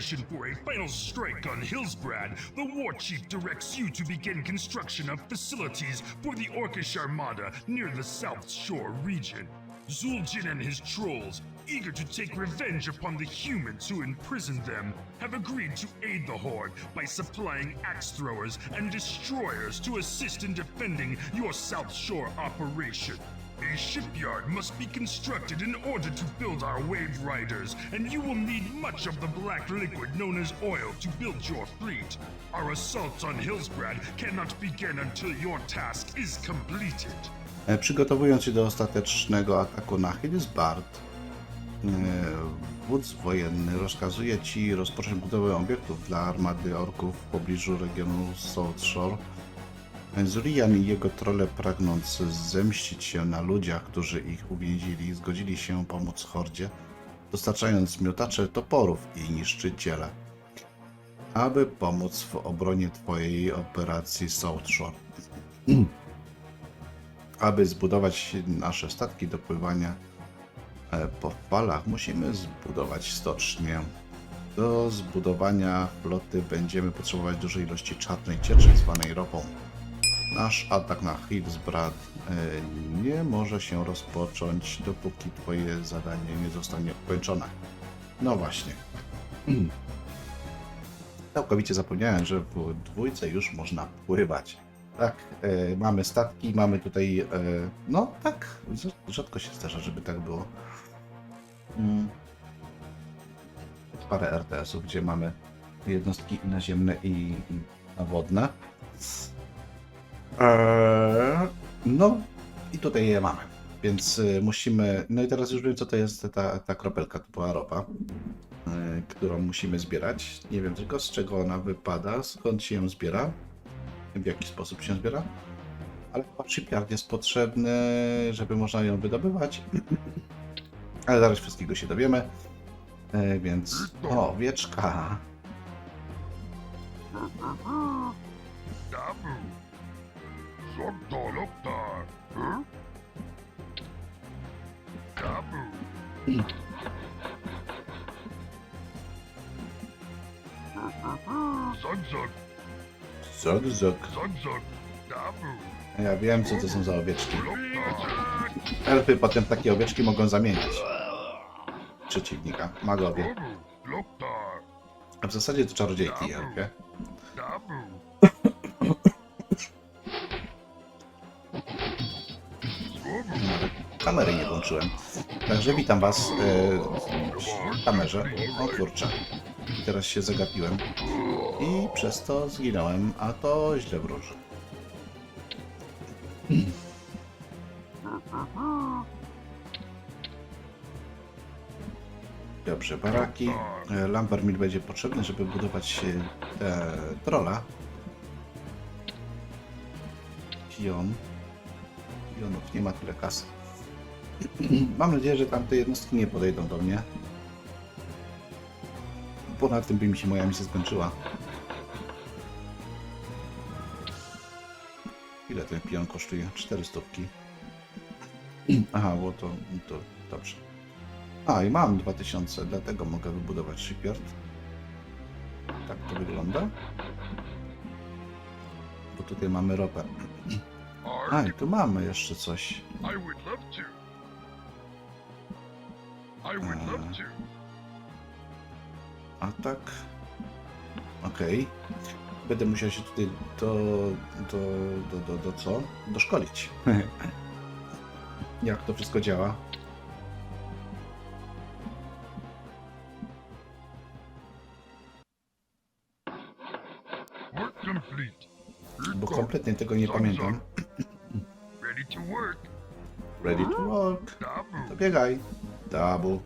preparation for a final strike on Hillsbrad, the war chief directs you to begin construction of facilities for the Orcish Armada near the South Shore region. Zul'jin and his trolls, eager to take revenge upon the humans who imprisoned them, have agreed to aid the Horde by supplying axe throwers and destroyers to assist in defending your South Shore operation. A shipyard must be constructed in order to build our wave riders, and you will need much of the black liquid known as oil to build your fleet. Our assault on Hillsbrad cannot begin until your task is completed. Przygotowując się do ostatecznego ataku na Hillsbard, wódz wojenny rozkazuje ci rozpocząć budowę obiektów dla armady orków w pobliżu regionu South Shore. Zurian i jego trole pragnąc zemścić się na ludziach, którzy ich uwięzili, zgodzili się pomóc Hordzie, dostarczając miotacze toporów i niszczyciele, aby pomóc w obronie twojej operacji South Shore. Aby zbudować nasze statki do pływania e, po falach, musimy zbudować stocznię. Do zbudowania floty będziemy potrzebować dużej ilości czarnej cieczy zwanej ropą. Nasz atak na Hillsbrad e, nie może się rozpocząć, dopóki Twoje zadanie nie zostanie ukończone. No właśnie. Całkowicie zapomniałem, że w dwójce już można pływać. Tak, e, mamy statki, mamy tutaj. E, no tak, rz- rzadko się zdarza, żeby tak było. Mm. Parę RTS-ów, gdzie mamy jednostki naziemne i, i nawodne. Eee, no i tutaj je mamy. Więc y, musimy. No i teraz już wiem, co to jest ta, ta kropelka, to była ropa, y, którą musimy zbierać. Nie wiem tylko z czego ona wypada, skąd się ją zbiera, w jaki sposób się zbiera. Ale chyba shipyard jest potrzebny, żeby można ją wydobywać. Ale zaraz wszystkiego się dowiemy. E, więc. O, owieczka. Dabu. Zontolokta. Huh? Dabu. Zogzog, Zog, zog. zogzog, dabu. Ja wiem, co to są za owieczki. Elfy potem takie owieczki mogą zamienić. Przeciwnika, magowie. A w zasadzie to czarodziejki elfie. Kamery nie włączyłem. Także witam was e, w kamerze. O kurczę. Teraz się zagapiłem. I przez to zginąłem, a to źle wróży. Dobrze, baraki. E, Lambermill będzie potrzebny, żeby budować e, te trolla. Pion. Pionów nie ma tyle kasy. Mam nadzieję, że tamte jednostki nie podejdą do mnie. Ponad tym by mi się moja misja skończyła. Ile ten pion kosztuje? 4 stówki. Aha, bo to, to dobrze. A, i mam 2000, dlatego mogę wybudować shipyard. Tak to wygląda. Bo tutaj mamy ropę. A, i tu mamy jeszcze coś. I would love to. I would love to. A tak. Okej. Będę musiał się tutaj do. do. do. do, do co? Doszkolić. Jak to wszystko działa. Work complete. Bo kompletnie tego nie pamiętam. Ready to work. Ready to work. To Dabu. biegaj. Dabu.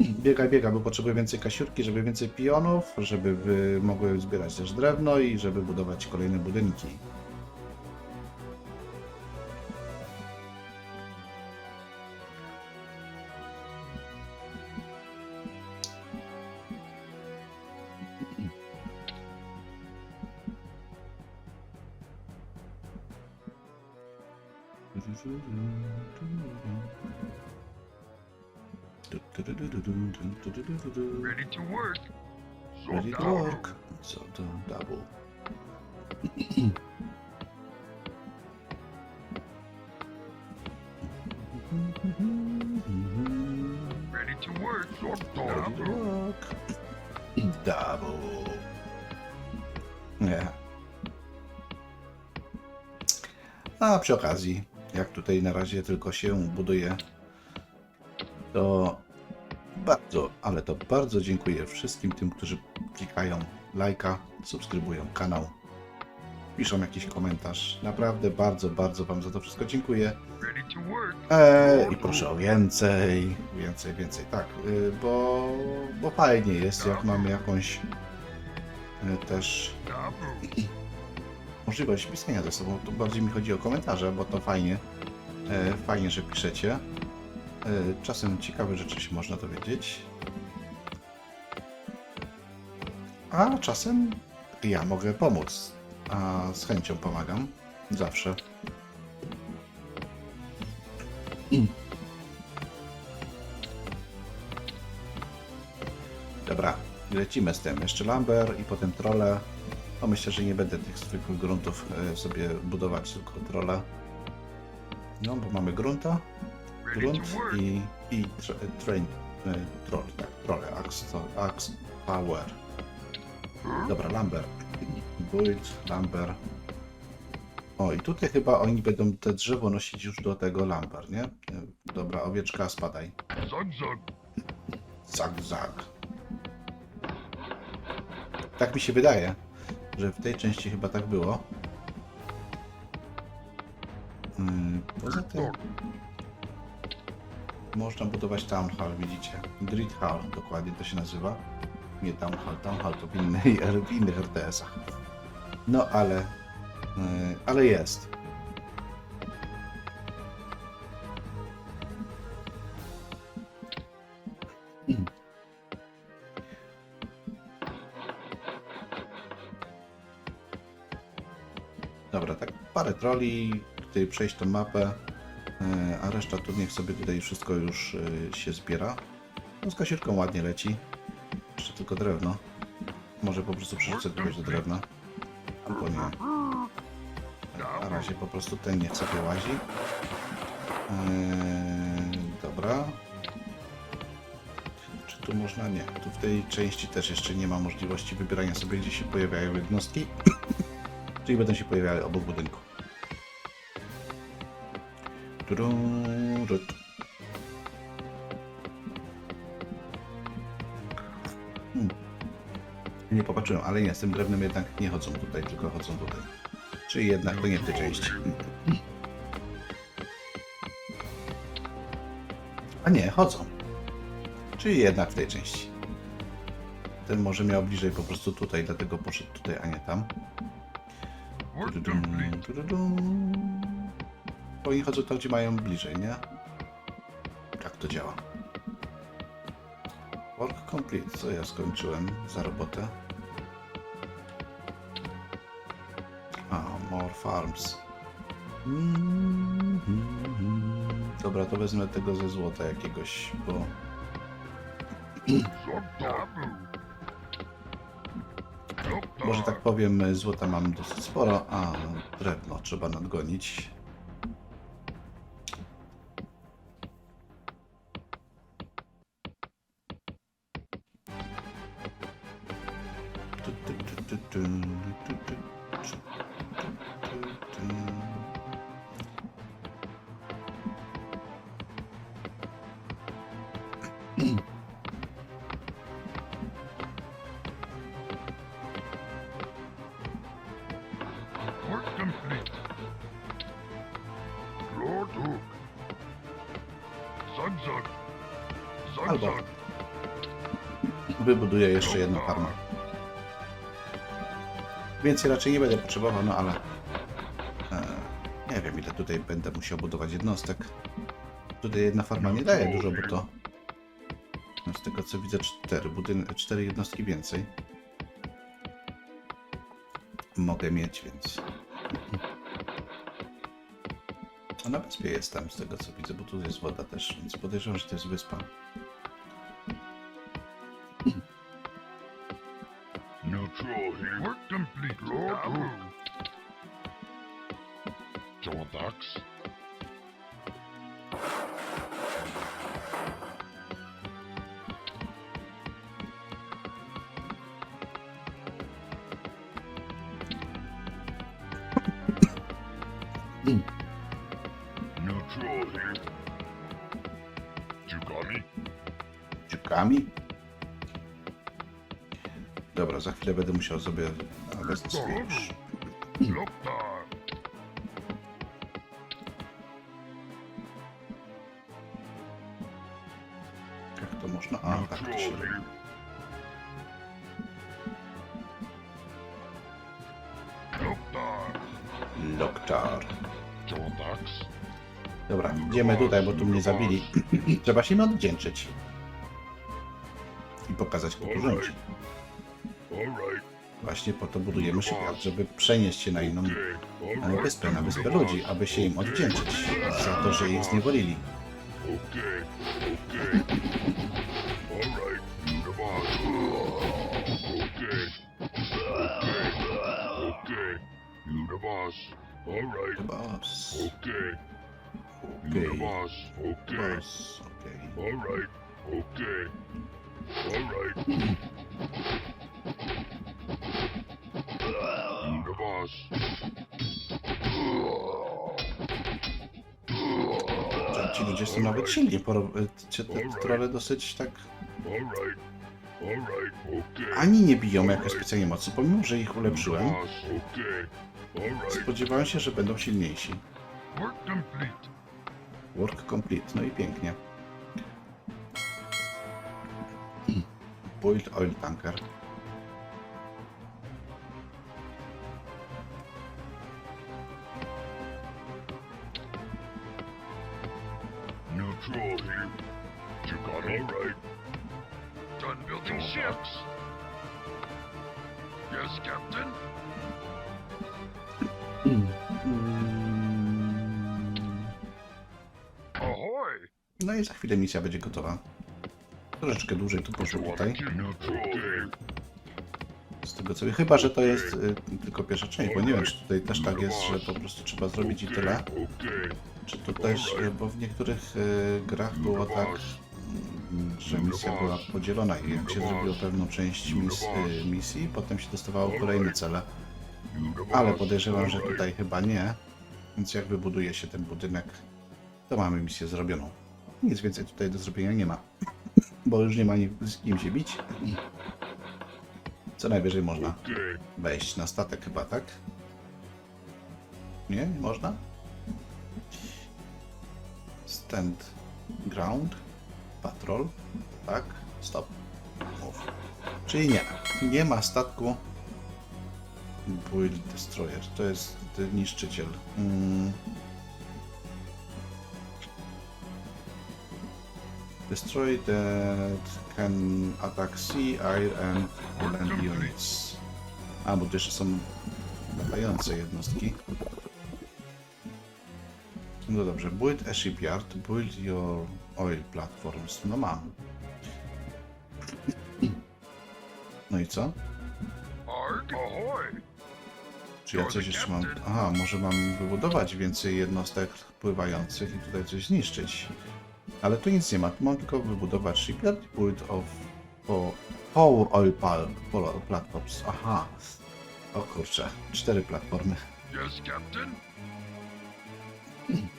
Biegaj, biegaj, bo potrzebuję więcej kasiurki, żeby więcej pionów, żeby mogły zbierać też drewno i żeby budować kolejne budynki. Ready to work. To work. Double. Nie. A przy okazji, jak tutaj na razie tylko się buduje, to bardzo, ale to bardzo dziękuję wszystkim tym, którzy klikają lajka, subskrybują kanał, piszą jakiś komentarz. Naprawdę bardzo, bardzo Wam za to wszystko dziękuję. Eee, I proszę o więcej, więcej, więcej, tak, y, bo, bo fajnie jest, jak mamy jakąś y, też możliwość pisania ze sobą. Tu bardziej mi chodzi o komentarze, bo to fajnie, e, fajnie, że piszecie. E, czasem ciekawe rzeczy się można dowiedzieć. A czasem ja mogę pomóc, a z chęcią pomagam. Zawsze. Lecimy z tym. Jeszcze Lumber i potem trole. No myślę, że nie będę tych zwykłych gruntów e, sobie budować, tylko trole. No, bo mamy grunta, grunt i, i tra, train, e, troll, tak, trole, axe, axe power. Dobra, Lumber. Build, Lumber. O, i tutaj chyba oni będą te drzewo nosić już do tego Lumber, nie? E, Dobra, owieczka, spadaj. Zug zug. Zag, zag. Tak mi się wydaje, że w tej części chyba tak było. Mm, Poza tym można budować Town Hall, widzicie. Grid Hall dokładnie to się nazywa. Nie Town Hall, Town Hall to w, innej, w innych RTS-ach. No ale, y, ale jest. Tak parę troli, tutaj przejść tą mapę, e, a reszta tu niech sobie tutaj wszystko już e, się zbiera. No z kasierką ładnie leci. Jeszcze tylko drewno. Może po prostu przerzucę kogoś do drewna. Albo nie. Na razie po prostu ten niech sobie łazi. Eee, dobra. Czy tu można? Nie. Tu w tej części też jeszcze nie ma możliwości wybierania sobie, gdzie się pojawiają jednostki. Czyli będą się pojawiały obok budynku. Hmm. Nie popatrzyłem, ale nie, z tym drewnem jednak nie chodzą tutaj, tylko chodzą tutaj. Czyli jednak to nie w tej części. A nie, chodzą. Czyli jednak w tej części. Ten może miał bliżej po prostu tutaj, dlatego poszedł tutaj, a nie tam. Work Tududum, complete. tududum. Bo oni chodzą tam, gdzie mają bliżej, nie? Tak to działa. Work complete. Co ja skończyłem za robotę? A, more farms. Dobra, to wezmę tego ze złota jakiegoś, bo... Może tak powiem, złota mam dosyć sporo, a drewno trzeba nadgonić. Więcej raczej nie będę potrzebował, no ale e, nie wiem ile tutaj będę musiał budować jednostek. Tutaj jedna farma nie daje dużo, bo to no, z tego co widzę cztery, budyn cztery jednostki więcej. Mogę mieć, więc a na wyspie jestem z tego co widzę, bo tu jest woda też, więc podejrzewam, że to jest wyspa. Work complete. Bravo. Działam tak? Neutral here. Dziękami? Dziukami. Dobra, za chwilę będę musiał sobie... A, wezmę sobie już. Jak to można? A, tak to się robi. Loktar. Tak? Dobra, idziemy tutaj, bo tu mnie zabili. Trzeba się im odwdzięczyć. I pokazać, kto tu rządzi. Właśnie po to budujemy świat, żeby przenieść się na inną wyspę, na wyspę ludzi, aby się im odwdzięczyć za to, że ich zniewolili. Alright. The boss. Okay. Okay. The boss. Okay. Boss. Okay. Boss. Okej. Alright. Okay. Alright. Boss. Ci ludzie są nawet silni, poro- ci- te trolle dosyć tak... Ani nie biją jakoś specjalnie mocno, pomimo, że ich ulepszyłem. Spodziewałem się, że będą silniejsi. Work complete, no i pięknie. Boiled oil tanker. Neutral here. You got. All right. Done building ships. Yes, Captain. Ahoy. No i za chwilę misja będzie gotowa. Troszeczkę dłużej tu poszło tutaj. Z tego co chyba, że to jest y, tylko pierwsza część, bo nie wiem, czy tutaj też tak jest, że po prostu trzeba zrobić i tyle. Czy to też, y, bo w niektórych y, grach było tak, że misja była podzielona i jak się zrobiło pewną część mis, y, misji, potem się dostawało kolejne cele. Ale podejrzewam, że tutaj chyba nie. Więc jak wybuduje się ten budynek, to mamy misję zrobioną. Nic więcej tutaj do zrobienia nie ma. Bo już nie ma z kim się bić. Co najwyżej można wejść na statek chyba, tak? Nie? Nie można? Stand ground. Patrol. Tak. Stop. Move. Czyli nie. Nie ma statku. Build Destroyer. To jest niszczyciel. Mm. Destroy that can attack sea, air and land units. A, bo tu jeszcze są latające jednostki. No dobrze, build a shipyard, build your oil platforms. No mam. No i co? Czy ja coś jeszcze mam? Aha, może mam wybudować więcej jednostek pływających i tutaj coś zniszczyć. Ale tu nic nie ma, tu mam tylko wybudować shipyard i build of power oil pal, platforms. Aha. O kurczę, cztery platformy. Yes, Captain.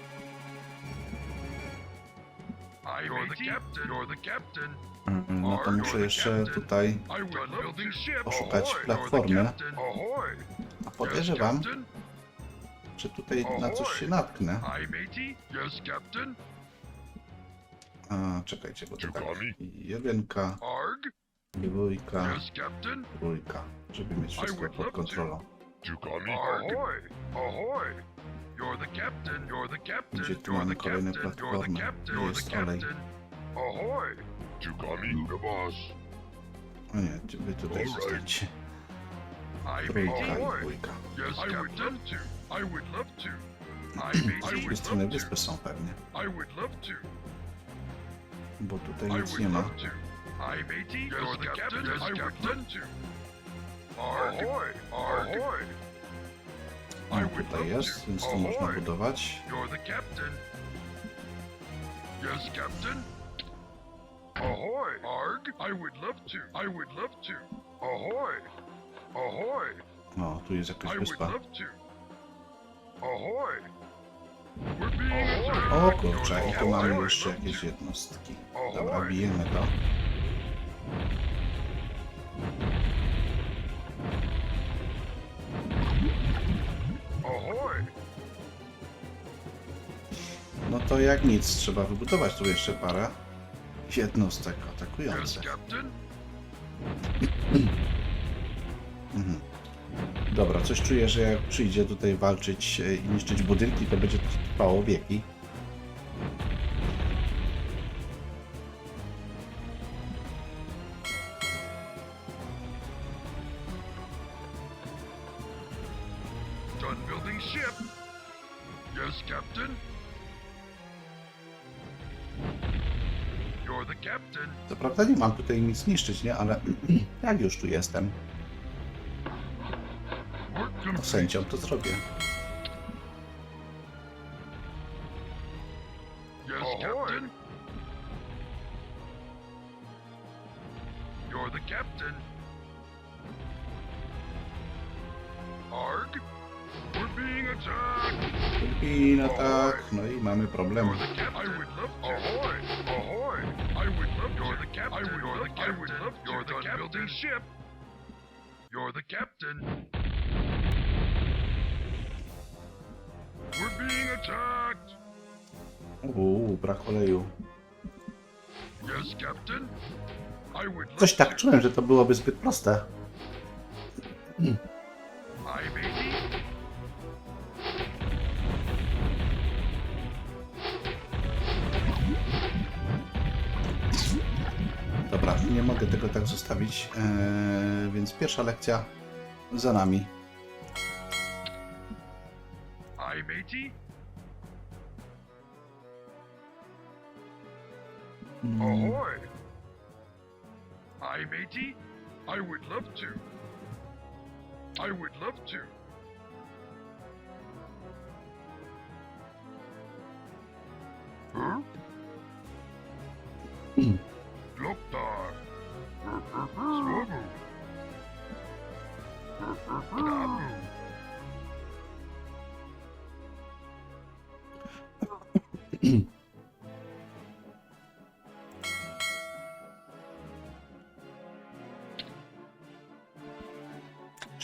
No to muszę jeszcze tutaj. Poszukać platformy. A podejrzewam, że tutaj na coś się natknę. A, czekajcie, bo to tak. Jedynka, dwójka, trójka, żeby mieć wszystko pod kontrolą. Ahoy. Ahoy. You're the captain. You're the captain. Gdzie tu You're mamy the kolejne captain. You're the platformy? jest olej? Ahoy. Czukami. The boss. O nie, wy tutaj zostańcie. I Trójka i dwójka. Yes, I would love to. I would love to. I Z I drugiej would strony love wyspy to. są pewnie, I would love to. bo tutaj I nic would nie ma. love to. I matey. You're the captain. Yes, I would love to. Ahoy! Ahoy! No, tutaj jest, więc tu można budować. You're the captain. Yes, captain. Ahoy! Arg! I would love to. I would love to. Ahoy! Ahoy! O, tu jest I jakaś would wyspa. love to. Ahoy! We're being attacked. O You're kurczę, i tu mamy jeszcze jakieś jednostki. Dobra, bijemy to. To jak nic, trzeba wybudować tu jeszcze parę jednostek atakujących. Mhm. Dobra, coś czuję, że jak przyjdzie tutaj walczyć e, i niszczyć budynki, to będzie trwało wieki. Tutaj nic niszczyć, nie? Ale jak już tu jestem, no sędzią to zrobię. I no tak, no i mamy problem. You're the captain. I would love. You're the captain. building ship. You're the captain. We're being attacked. Uuu, brak oleju. Yes, Captain. I would love Coś to. tak czułem, że to byłoby zbyt proste. Aye, matey. Dobra, nie mogę tego tak zostawić, eee, więc pierwsza lekcja za nami. Aye, matey. Mm, Ahoy. Aye, matey. I would love to. I would love to. Huh?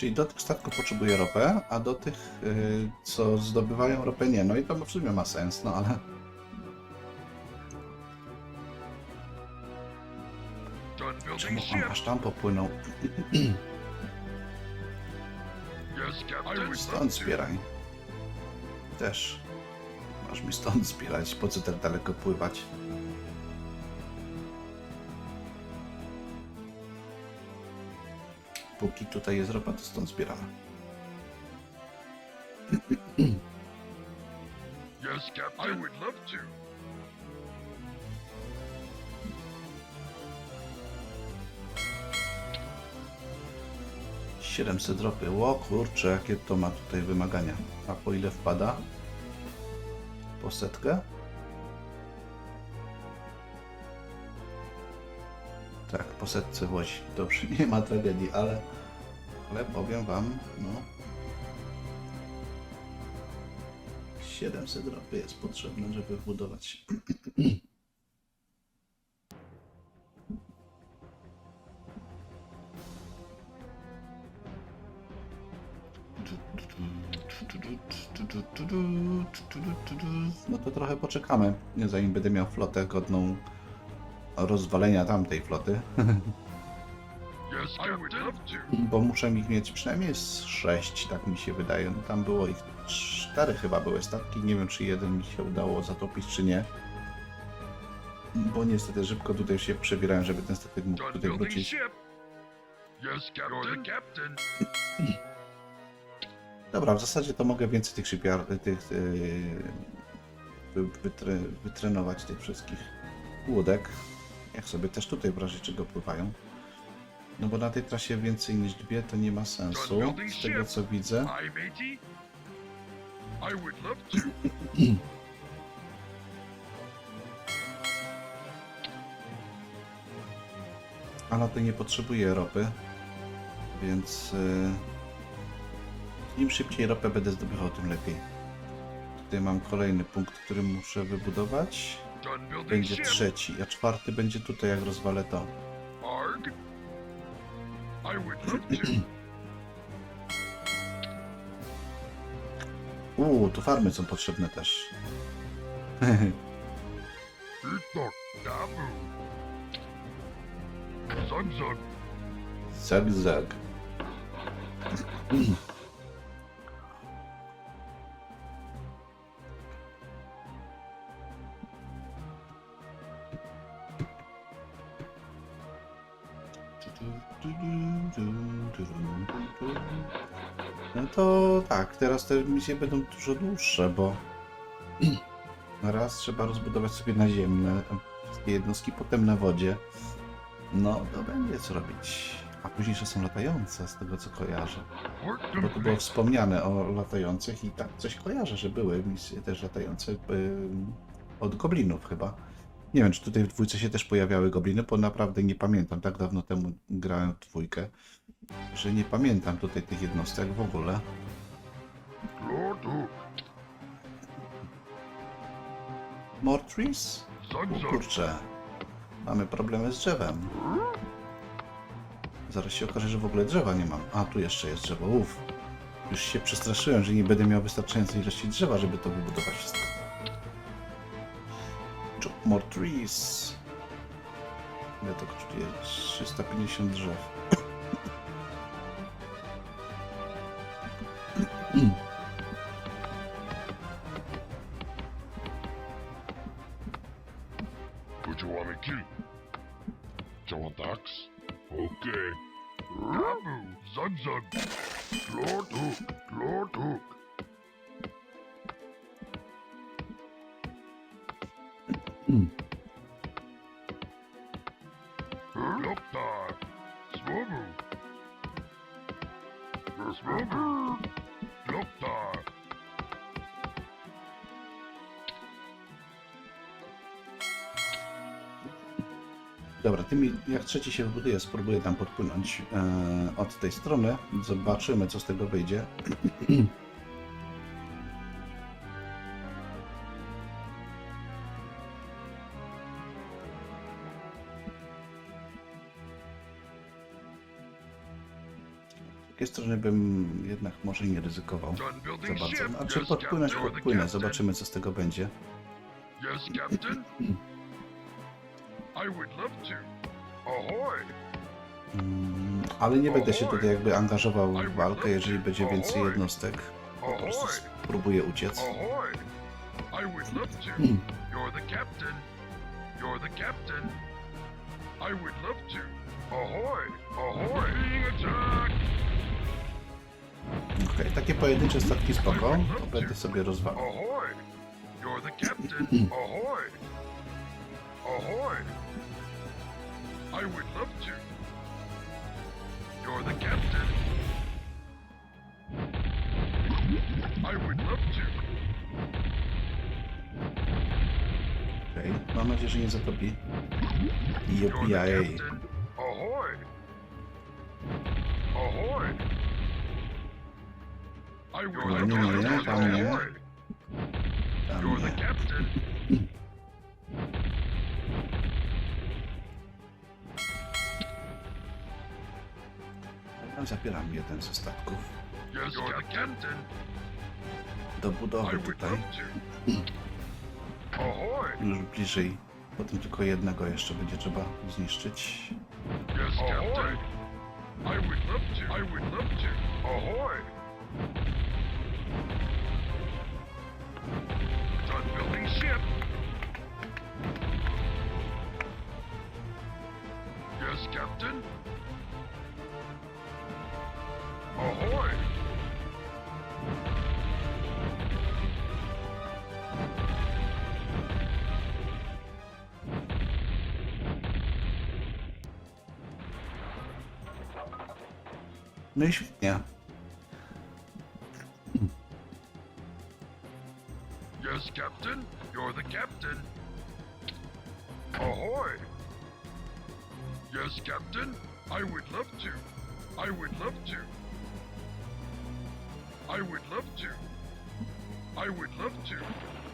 Czyli do tych statków potrzebuję ropę, a do tych, y, co zdobywają ropę, nie. No i to w sumie ma sens, no ale... Czemu on aż tam popłynął? Stąd zbieraj. Też. Masz mi stąd zbierać, po co tak daleko pływać? Póki tutaj jest ropa, to stąd zbieramy. Yes, Captain. I would love to. 700 ropy. Ło kurczę, jakie to ma tutaj wymagania. A po ile wpada? Po setkę? Po setce wozi. Dobrze, nie ma tragedii, ale, ale powiem wam, no. 700 ropy jest potrzebne, żeby wbudować. No to trochę poczekamy, zanim będę miał flotę godną rozwalenia tamtej floty, bo muszę ich mieć przynajmniej z 6, tak mi się wydaje. No, tam było ich 4 chyba były statki, nie wiem czy jeden mi się udało zatopić czy nie. Bo niestety szybko tutaj się przebierałem, żeby ten statek mógł tutaj wrócić. Dobra, w zasadzie to mogę więcej tych shipyard, tych yy, wy- wytre, wytrenować tych wszystkich łódek. Jak sobie też tutaj w razie czego pływają. No bo na tej trasie więcej niż dwie to nie ma sensu, z tego co widzę. Love to. Nie potrzebuję ropy, więc y, im szybciej ropę będę zdobywał, tym lepiej. Tutaj mam kolejny punkt, który muszę wybudować. Będzie trzeci, a czwarty będzie tutaj, jak rozwalę to. Uuu, tu farmy są potrzebne też. Zag, zag. teraz te misje będą dużo dłuższe, bo raz trzeba rozbudować sobie naziemne jednostki, potem na wodzie. No, to będzie co robić. A późniejsze są latające, z tego co kojarzę. Bo tu było wspomniane o latających i tak coś kojarzę, że były misje też latające od goblinów chyba. Nie wiem, czy tutaj w dwójce się też pojawiały gobliny, bo naprawdę nie pamiętam. Tak dawno temu grałem w dwójkę, że nie pamiętam tutaj tych jednostek w ogóle. Trees? Zug O kurczę, mamy problemy z drzewem. Zaraz się okaże, że w ogóle drzewa nie mam. A, tu jeszcze jest drzewo, uff. Już się przestraszyłem, że nie będę miał wystarczającej ilości drzewa, żeby to wybudować wszystko. Chop more trees. Ile to kosztuje? 350 drzew. Dobra, tymi, jak trzeci się wybuduje, spróbuję tam podpłynąć e, od tej strony. Zobaczymy, co z tego wyjdzie. Drugiej strony bym jednak może nie ryzykował za bardzo. Znaczy podpłynąć, podpłynę, zobaczymy, co z tego będzie. Yes. I would love to. Ahoy! Mm, Ale nie będę się tutaj jakby angażował w walkę, jeżeli będzie więcej jednostek. Po prostu spróbuję uciec. Ahoy! I would love to. You're the captain. You're the captain. I would love to. Ahoy! Ahoy! Being attacked! Okej, takie pojedyncze statki spoko, to będę sobie rozwalał. Ahoy! You're the captain. Ahoy! Ahoy! I would love to. You're the captain. I would love to. Okej, mam nadzieję, że nie zatopi. I You're the opijaj. captain. Ahoy! Ahoy! I would love to. nie, tam nie. Tam You're the nie. Zabieram jeden ze statków Yes, captain. do budowy tutaj. Już bliżej. Potem tylko jednego jeszcze będzie trzeba zniszczyć. Yes, Captain. I would love to. I would love to. Ahoy! Done building ship. Świetnie. Yes, Captain? You're the captain. Ahoy! Yes, Captain? I would love to. I would love to. I would love to. I would love to.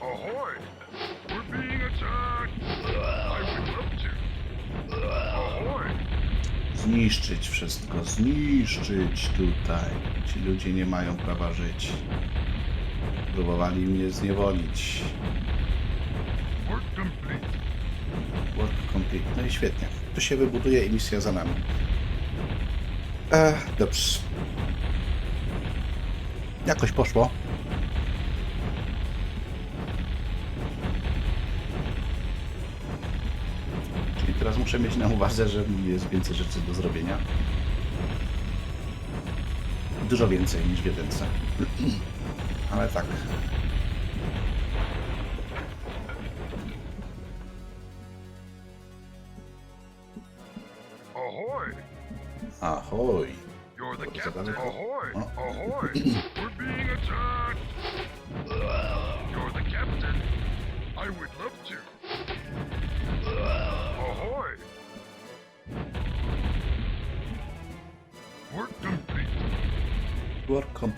Ahoy! We're being attacked! Zniszczyć wszystko, zniszczyć tutaj. Ci ludzie nie mają prawa żyć. Próbowali mnie zniewolić. Work complete. Work complete. No i świetnie. Tu się wybuduje i misja za nami. E, dobrze. Jakoś poszło. Teraz muszę mieć na uwadze, że jest więcej rzeczy do zrobienia. Dużo więcej niż w jedynce. Ale tak.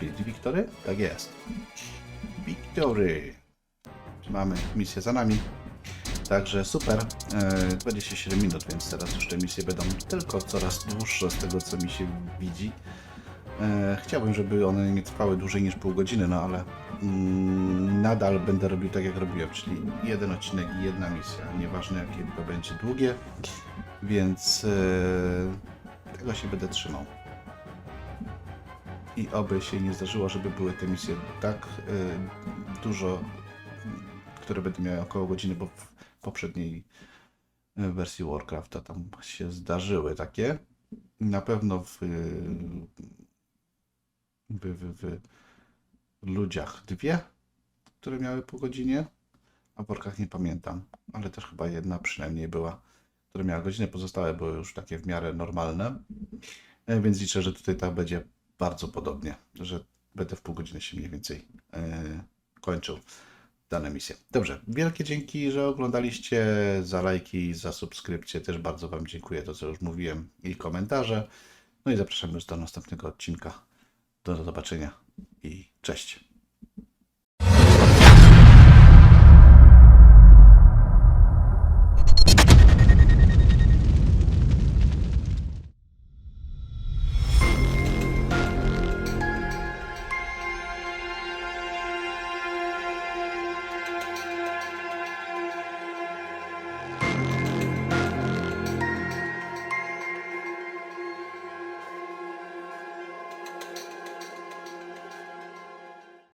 5. Wiktory? Tak jest. Wiktory. Mamy misję za nami. Także super. E, 27 minut, więc teraz już te misje będą tylko coraz dłuższe z tego, co mi się widzi. E, chciałbym, żeby one nie trwały dłużej niż pół godziny, no ale mm, nadal będę robił tak, jak robiłem, czyli jeden odcinek i jedna misja. Nieważne, jakie to będzie długie, więc e, tego się będę trzymał. I oby się nie zdarzyło, żeby były te misje tak y, dużo, które będą miały około godziny, bo w poprzedniej y, wersji Warcrafta tam się zdarzyły takie. Na pewno w, y, w, w, w ludziach dwie, które miały po godzinie, a w orkach nie pamiętam, ale też chyba jedna przynajmniej była, która miała godzinę, pozostałe były już takie w miarę normalne. E, Więc liczę, że tutaj tak będzie bardzo podobnie, że będę w pół godziny się mniej więcej e, kończył dane misje. Dobrze, wielkie dzięki, że oglądaliście, za lajki, za subskrypcję, też bardzo Wam dziękuję, to co już mówiłem, i komentarze. No i zapraszam już do następnego odcinka. Do zobaczenia i cześć.